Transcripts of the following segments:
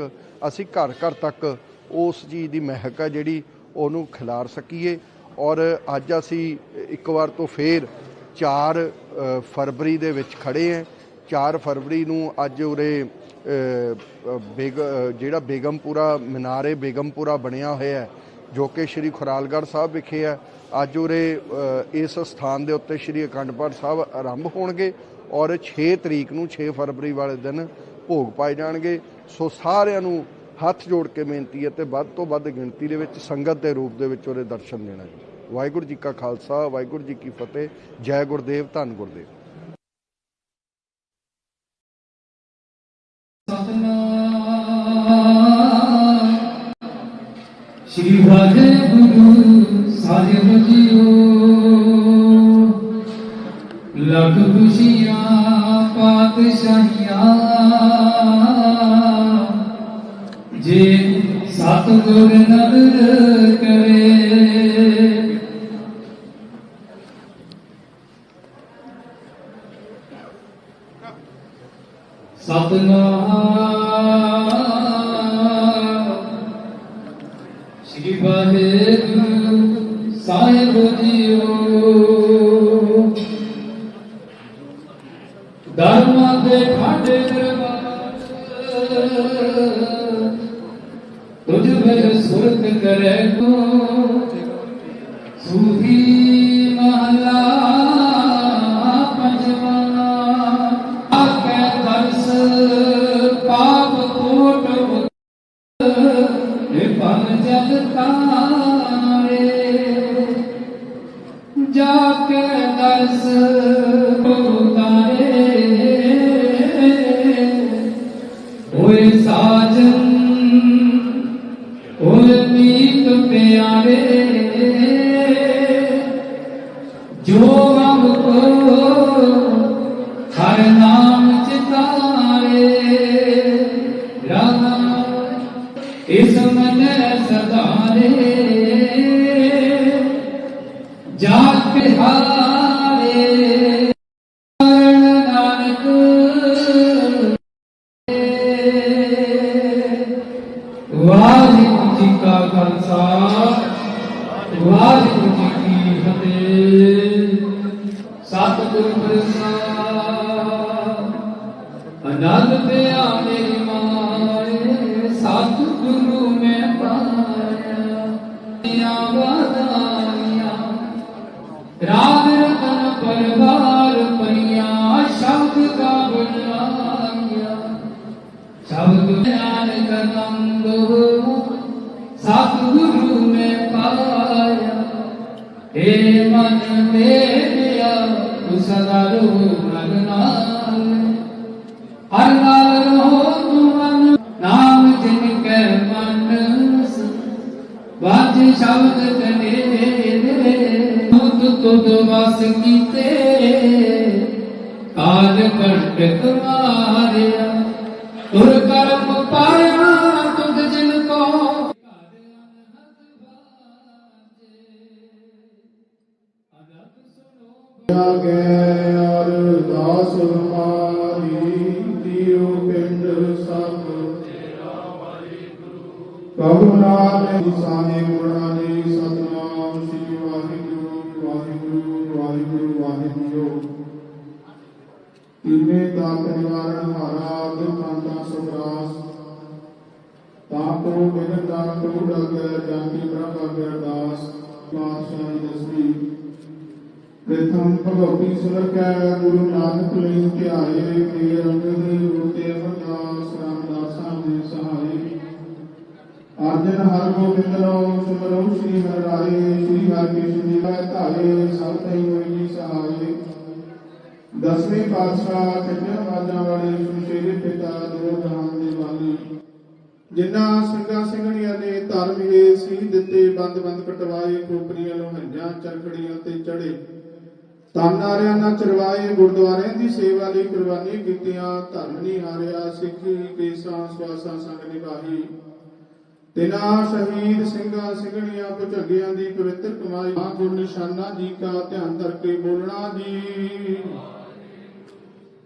ਤੱਕ ਅਸੀਂ ਘਰ ਘਰ ਤੱਕ ਉਸ ਚੀਜ਼ ਦੀ ਮਹਿਕ ਹੈ ਜਿਹੜੀ ਉਹਨੂੰ ਖਿਲਾਰ ਸਕੀਏ। ਔਰ ਅੱਜ ਅਸੀਂ ਇੱਕ ਵਾਰ ਤੋਂ ਫੇਰ 4 ਫਰਵਰੀ ਦੇ ਵਿੱਚ ਖੜੇ ਹਾਂ 4 ਫਰਵਰੀ ਨੂੰ ਅੱਜ ਉਰੇ ਬੇਗ ਜਿਹੜਾ ਬੇਗਮਪੁਰਾ ਮਨਾਰੇ ਬੇਗਮਪੁਰਾ ਬਣਿਆ ਹੋਇਆ ਹੈ, ਜੋ ਕਿ ਸ਼੍ਰੀ ਖੁਰਾਲਗੜ੍ਹ ਸਾਹਿਬ ਵਿਖੇ ਹੈ। ਅੱਜ ਉਰੇ ਇਸ ਸਥਾਨ ਦੇ ਉੱਤੇ ਸ਼੍ਰੀ ਅਖੰਡ ਪਾਠ ਸਾਹਿਬ ਆਰੰਭ ਹੋਣਗੇ ਔਰ 6 ਤਰੀਕ ਨੂੰ 6 ਫਰਵਰੀ ਵਾਲੇ ਦਿਨ ਭੋਗ ਪਾਏ ਜਾਣਗੇ। ਸੋ ਸਾਰਿਆਂ ਨੂੰ ਹੱਥ ਜੋੜ ਕੇ ਬੇਨਤੀ ਹੈ ਤੇ ਵੱਧ ਤੋਂ ਵੱਧ ਗਿਣਤੀ ਦੇ ਵਿੱਚ, ਸੰਗਤ ਦੇ ਰੂਪ ਦੇ ਵਿੱਚ ਉਹਦੇ ਦਰਸ਼ਨ ਦੇਣਾ ਜੀ। ਵਾਹਿਗੁਰੂ ਜੀ ਕਾ ਖਾਲਸਾ, ਵਾਹਿਗੁਰੂ ਜੀ ਕੀ ਫਤਿਹ। ਜੈ ਗੁਰਦੇਵ, ਧੰਨ ਗੁਰਦੇਵ। ਸ੍ਰੀ ਵਾਹਿਗੁਰੂ ਸਾਹਿਬ ਜੀਓ ਲੱਖ ਖੁਸ਼ੀਆਂ, ਪਾਤਸ਼ਾਹੀਆਂ। ਜੇ ਸਤਿਗੁਰ ਨਦਰ ਕਰੇ। ਸਤਨਾਮ pensar ਪਰਵਾਰ ਪਈਆਂ, ਸ਼ਬਦ ਕਾ ਬਣਾਈਆਂ। ਸ਼ਬਦ ਨਾਨਕ ਨੰਦ ਸਤਿਗੁਰੂ ਮੈਂ ਪਾਇਆ। ਏ ਮਨ ਮੇਰਿਆ ਤੂੰ ਸਦਾ ਰੋ ਵਾਹਿਗੁਰੂ ਕਹੋ ਨਾਮ ਸਾਨੇ ਗੁਣਾ ਨੇ ਸਤਨਾਮ, ਸ੍ਰੀ ਵਾਹਿਗੁਰੂ ਵਾਹਿਗੁਰੂ ਵਾਹਿਗੁਰੂ ਵਾਹਿਗੁਰੂ। ਤਿਨੇ ਦਾ ਨਿਵਾਰਨ ਹਾਰਾ ਦੁਖਾਂਤਾ ਸੁਖਰਾਸ। ਤਾਪੋ ਬਿਨ ਦਾ ਟੂੜ ਅਗਰ ਜਾਂਤੀ ਪ੍ਰਭ ਅਗਰ ਦਾਸ, ਪਾਤਸ਼ਾਹੀ ਦਸਵੀਂ। ਪ੍ਰਥਮ ਭਗਵਤੀ ਸੁਰ ਕੈ ਗੁਰੂ ਨਾਨਕ ਲਈ ਧਿਆਏ ਮੇਰ ਅੰਗਦ ਗੁਰੂ ਤੇ ਅਰਜਨ ਹਰ ਗੋਬਿੰਦ ਸਿਮਰੋ, ਸ੍ਰੀ ਹਰਿ ਰਾਏ ਸ੍ਰੀ ਹਰਿ ਕ੍ਰਿਸ਼ਨ ਜੀ ਕਾ ਧਾਰੇ, ਸਭ ਤੈ ਹੋਈ ਜੀ ਸਹਾਈ। ਦਸਵੇਂ ਪਾਤਸ਼ਾਹ ਕੱਜਣ ਬਾਜਾਂ ਵਾਲੇ ਸੁਸ਼ੇਰੇ ਪਿਤਾ ਦੋ ਜਹਾਨ ਦੇ ਵਾਲੀ ਜਿਨ੍ਹਾਂ ਸਿੰਘਾਂ ਸਿੰਘਣੀਆਂ ਨੇ ਧਰਮ ਇਹ ਸੀ ਦਿੱਤੇ, ਬੰਦ ਬੰਦ ਕਟਵਾਏ, ਖੋਪਰੀਆਂ ਲੋਹੰਜਾਂ ਚਰਖੜੀਆਂ ਤੇ ਚੜੇ। ਤਾਨਾਰਿਆਂ ਨਾਲ ਚਰਵਾਏ, ਗੁਰਦੁਆਰਿਆਂ ਦੀ ਸੇਵਾ ਲਈ ਕੁਰਬਾਨੀ ਕੀਤੀਆਂ ਧਰਮ ਨਹੀਂ ਹਾਰਿਆ, ਸਿੱਖੀ, ਕੇਸਾਂ, ਸਵਾਸਾਂ ਸੰਗ ਨਿਭਾਹੀ। ਤਿਨਾ ਸ਼ਹੀਦ ਸਿੰਘਾਂ ਸਿੰਘਣੀਆਂ ਭੁਜੰਗਿਆਂ ਦੀ ਪਵਿੱਤਰ ਕਮਾਈ ਆ ਨਿਸ਼ਾਨਾ ਜੀ ਕਾ ਧਿਆਨ ਧਰ ਕੇ ਬੋਲਣਾ ਜੀ।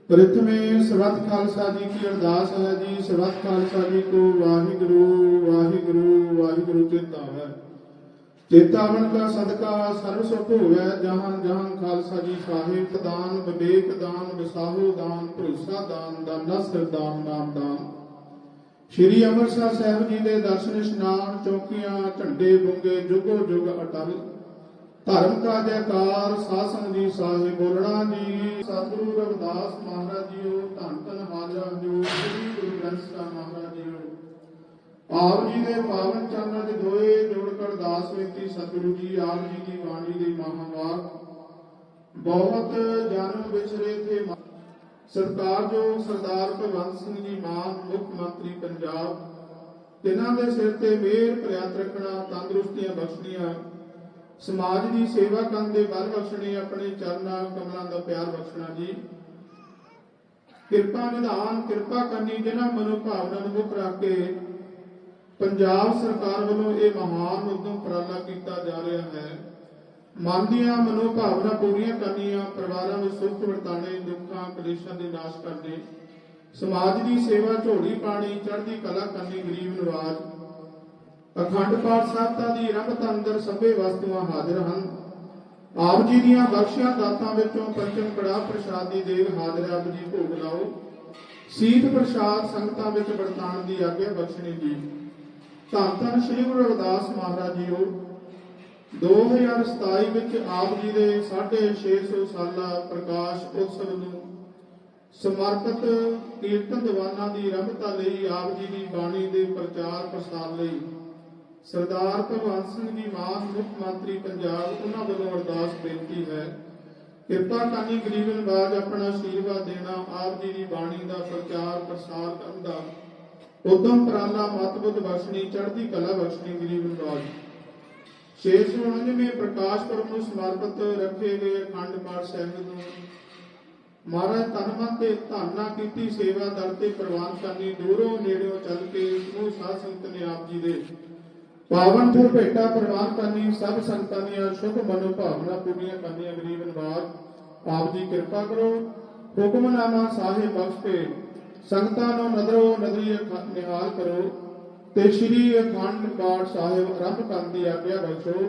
ਪ੍ਰਥਮੇ ਸਰਬੱਤ ਖਾਲਸਾ ਜੀ ਕੀ ਅਰਦਾਸ ਹੈ ਜੀ ਸਰਬੱਤ ਖਾਲਸਾ ਜੀ ਕੋ ਵਾਹਿਗੁਰੂ ਵਾਹਿਗੁਰੂ ਵਾਹਿਗੁਰੂ ਚੇਤਾ ਹੈ। ਚੇਤਾਵਨ ਕਾ ਸਦਕਾ ਸਰਬ ਸੁਖ ਹੋਵੇ, ਜਹਾਂ ਜਹਾਂ ਖਾਲਸਾ ਜੀ ਸਾਹਿਬ ਦਾਨ ਵਿਵੇਕ ਦਾਨ, ਵਿਸਾਹੂ ਦਾਨ, ਭਰੋਸਾ ਦਾਨ, ਦਾਨਾ ਸਰਦਾਨ ਨਾਮ ਦਾਨ। ਸ਼੍ਰੀ ਅੰਮ੍ਰਿਤਸਰ ਸਾਹਿਬ ਜੀ ਦੇ ਦਰਸ਼ਨ ਇਸ਼ਨਾਨ ਚੌਕੀਆਂ, ਝੰਡੇ ਬੁੰਗੇ, ਜੁਗੋ ਜੁਗ ਅਟਲ। ਧਰਮ ਕਾ ਜੈਕਾਰ ਸਾਸਨ ਜੀ ਸਾਹਿਬ ਬੋਲਣਾ ਜੀ, ਸਤਿਗੁਰੂ ਰਵਿਦਾਸ ਮਹਾਰਾਜ ਜੀਓ, ਧੰਨ ਧੰਨ ਹਾਜ਼ਰਾ ਜੋ, ਸ੍ਰੀ ਗੁਰੂ ਗ੍ਰੰਥ ਸਾਹਿਬ ਮਹਾਰਾਜ ਜੀਓ। ਆਪ ਜੀ ਦੇ ਪਾਵਨ ਚਰਨਾਂ ਦੇ ਦੋਏ ਜੋੜ ਕਰ ਅਰਦਾਸ ਬੇਨਤੀ ਸਤਿਗੁਰੂ ਜੀ, ਆਪ ਜੀ ਦੀ ਬਾਣੀ ਦੇ ਮਹਾਵਾਕ। ਬਹੁਤ ਜਨਮ ਵਿਚਰੇ ਥੇ ਮਾ- ਸਰਕਾਰ ਜੋ ਸਰਦਾਰ ਭਗਵੰਤ ਸਿੰਘ ਜੀ ਮਾਨ, ਮੁੱਖ ਮੰਤਰੀ ਪੰਜਾਬ, ਤਿਨਾਂ ਦੇ ਸਿਰ ਤੇ ਮਿਹਰ ਪ੍ਰਿਆਤ ਰੱਖਣਾ ਤੰਦਰੁਸਤੀਆਂ ਬਖਸ਼ਣੀਆਂ, ਸਮਾਜ ਦੀ ਸੇਵਾ ਕਰਨ ਦੇ ਬਲ ਬਖਸ਼ਣੇ, ਆਪਣੇ ਚਰਨਾਂ, ਕਮਲਾਂ ਦਾ ਪਿਆਰ ਬਖਸ਼ਣਾ ਜੀ। ਕਿਰਪਾ ਨਿਧਾਨ, ਕਿਰਪਾ ਕਰਨੀ ਜਿਨ੍ਹਾਂ ਮਨੋਭਾਵਨਾ ਨੂੰ ਮੁੱਖ ਰੱਖ ਕੇ ਪੰਜਾਬ ਸਰਕਾਰ ਵੱਲੋਂ ਇਹ ਮਹਾਨ ਉਦਮ ਉਪਰਾਲਾ ਕੀਤਾ ਜਾ ਰਿਹਾ ਹੈ। ਮਨ ਦੀਆਂ ਮਨੋਭਾਵਨਾ ਪੂਰੀਆਂ ਕਰਨੀਆਂ, ਪਰਿਵਾਰਾਂ ਵਿੱਚ ਸੁੱਖ ਵਰਤਾਣੇ ਦੁੱਖਾਂ, ਕਲੇਸ਼ਾਂ ਦੇ ਨਾਸ਼ ਕਰਨੇ, ਸਮਾਜ ਦੀ ਸੇਵਾ ਝੋਲੀ ਪਾਣੀ, ਚੜ੍ਹਦੀ ਕਲਾ ਕਰਨੀ, ਗਰੀਬ ਨਵਾਜ। ਅਖੰਡ ਪਾਠ ਸਾਹਿਬਤਾ ਦੀ ਰੰਗਤ ਅੰਦਰ ਸਭੇ ਵਸਤੂਆਂ ਹਾਜ਼ਰ ਹਨ। ਆਪ ਜੀ ਦੀਆਂ ਬਖਸ਼ਿਆ ਦਾਤਾਂ ਵਿੱਚੋਂ ਪੰਚਮ ਕੜਾ ਪ੍ਰਸ਼ਾਦ ਦੀ ਦੇਗ ਹਾਜ਼ਰ ਆਪ ਜੀ ਭੋਗ ਲਾਓ। ਸੀਤ ਪ੍ਰਸ਼ਾਦ ਸੰਗਤਾਂ ਵਿੱਚ ਵਰਤਾਉਣ ਦੀ ਆਗਿਆ ਬਖਸ਼ਣੀ ਜੀ। ਧੰਨ ਧੰਨ ਸ੍ਰੀ ਗੁਰੂ ਰਵਿਦਾਸ ਮਹਾਰਾਜ ਜੀਓ। 2027 ਵਿੱਚ ਆਪ ਜੀ ਦੇ 650 ਸਾਲਾ ਪ੍ਰਕਾਸ਼ ਉਤਸਵ ਨੂੰ ਸਮਰਪਿਤ ਕੀਰਤਨ ਦੀਵਾਨਾਂ ਦੀ ਰਮਤਾ ਲਈ ਆਪ ਜੀ ਦੀ ਬਾਣੀ ਦੇ ਪ੍ਰਚਾਰ ਪ੍ਰਸਾਰ ਲਈ ਸਰਦਾਰ ਭਗਵੰਤ ਸਿੰਘ ਜੀ ਮਾਨ, ਮੁੱਖ ਮੰਤਰੀ ਪੰਜਾਬ, ਉਹਨਾਂ ਵੱਲੋਂ ਅਰਦਾਸ ਬੇਨਤੀ ਹੈ। ਕਿਰਪਾ ਕਰਨੀ ਗਰੀਬ ਨਵਾਜ ਆਪਣਾ ਆਸ਼ੀਰਵਾਦ ਦੇਣਾ, ਆਪ ਜੀ ਦੀ ਬਾਣੀ ਦਾ ਪ੍ਰਚਾਰ ਪ੍ਰਸਾਰ ਕਰਨ ਦਾ। ਉਦਮ ਪ੍ਰਾਲਾ ਮਤਬੁੱਧ ਬਖਸ਼ਣੀ ਚੜ੍ਹਦੀ ਕਲਾ ਬਖਸ਼ਣੀ ਗਰੀਬ ਨਵਾਜ 699ਵੇਂ ਪ੍ਰਕਾਸ਼ ਪੁਰਬ ਨੂੰ ਸਮਰਪਿਤ ਰੱਖੇ ਗਏ ਅਖੰਡ ਪਾਠ ਸਾਹਿਬ ਨੂੰ। ਮਹਾਰਾਜ ਤਨਮਨ ਤੇ ਧਾਨਾ ਕੀਤੀ, ਸੇਵਾ ਦਰ ਤੇ ਪ੍ਰਵਾਨ ਕਰਨੀ, ਦੂਰੋਂ ਨੇੜਿਓਂ ਚੱਲ ਕੇ ਸਮੂਹ ਸਾਧ ਸੰਗਤ ਨੇ ਆਪ ਜੀ ਦੇ ਪਾਵਨ ਫਿਰ ਭੇਟਾ ਪ੍ਰਵਾਨ ਕਰਨੀ, ਸਭ ਸੰਗਤਾਂ ਦੀਆਂ ਸ਼ੁਭ ਮਨੋ ਭਾਵਨਾ ਪੂਰੀਆਂ ਕਰਨੀਆਂ, ਗਰੀਬ ਨਵਾਜ ਆਪ ਜੀ ਕਿਰਪਾ ਕਰੋ। ਹੁਕਮਨਾਮਾ ਸਾਹਿਬ ਬਖਸ਼ ਕੇ ਸੰਗਤਾਂ ਨੂੰ ਨਦਰੋ ਨਦਰੀ ਨਿਹਾਲ ਕਰੋ। ਤੇ ਸ੍ਰੀ ਅਖੰਡ ਪਾਠ ਸਾਹਿਬ ਆਰੰਭ ਕਰਨ ਦੀ ਆਗਿਆ ਬਖਸ਼ੋ।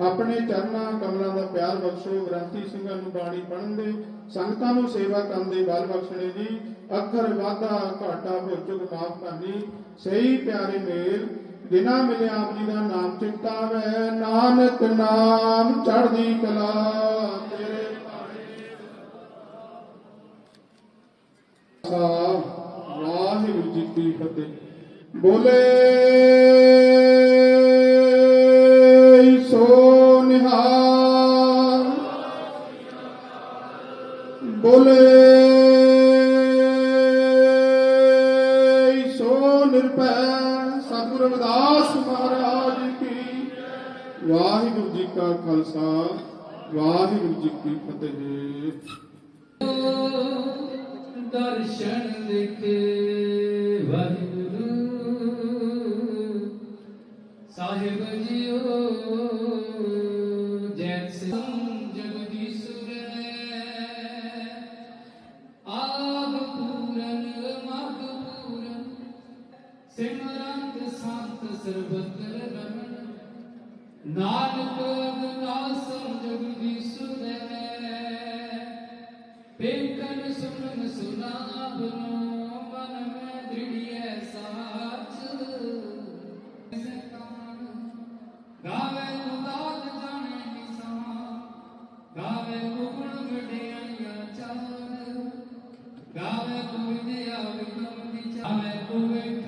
ਆਪਣੇ ਚਰਨਾਂ ਕਮਲਾਂ ਦਾ ਪਿਆਰ ਬਖਸ਼ੋ। ਗ੍ਰੰਥੀ ਸਿੰਘਾਂ ਨੂੰ ਬਾਣੀ ਪੜ੍ਹਨ ਦੇ, ਸੰਗਤਾਂ ਨੂੰ ਸੇਵਾ ਕਰਨ ਦੇ ਬਲ ਬਖਸ਼ਣੇ ਜੀ। ਅੱਖਰ ਵਾਧਾ ਘਾਟਾ ਭੁੱਚੁਕ ਮਾਫ ਕਰਨੀ। ਸਹੀ ਪਿਆਰੇ ਮੇਲ, ਬਿਨਾ ਮਿਲੇ ਆਪ ਜੀ ਦਾ ਨਾਮ ਚਿੰਤਾਵੇ। ਨਾਨਕ ਨਾਮ ਚੜ੍ਹਦੀ ਕਲਾ ਤੇਰੇ ਸਾਹਿਬ ਵਾਹਿਗੁਰੂ ਜੀ ਕੀ ਫਤਿਹ। ਬੋਲੇ, ਸੋ ਨਿਹਾਲ। ਬੋਲੇ, ਸੋ ਨਿਰਭੈ, ਸਤਿਗੁਰੂ ਰਵਿਦਾਸ ਮਹਾਰਾਜ ਕੀ ਵਾਹਿਗੁਰੂ ਜੀ ਕਾ ਖਾਲਸਾ, ਵਾਹਿਗੁਰੂ ਜੀ ਕੀ ਫਤਿਹ। ਦਰਸ਼ਨ ਦੇਖੇ ਵਾਹਿਗੁਰੂ। ਨਾਨਕ ਅਗਨਾਸਮ ਜਗਦੀਸ਼ੁਰ ਪੇਕਨ ਸੁਨਨ ਸੁਨਾਬਨੋ ਮਨ ਮੈਂ ਦ੍ਰਿੜੀਐ ਸਾਚ। ਸਕਾਨ ਗਾਵੇ ਮੁਦਾਤ ਜਾਣੇ ਨਿਸਾਨ ਗਾਵੇ ਗੁਣ ਵਡਿਆਈਆਂ ਚਾਰ। ਗਾਵੇ ਗੋਵਿੰਦਿਆ ਵਿਕਮ ਵਿਚਾਵੇ ਕੋਵੇ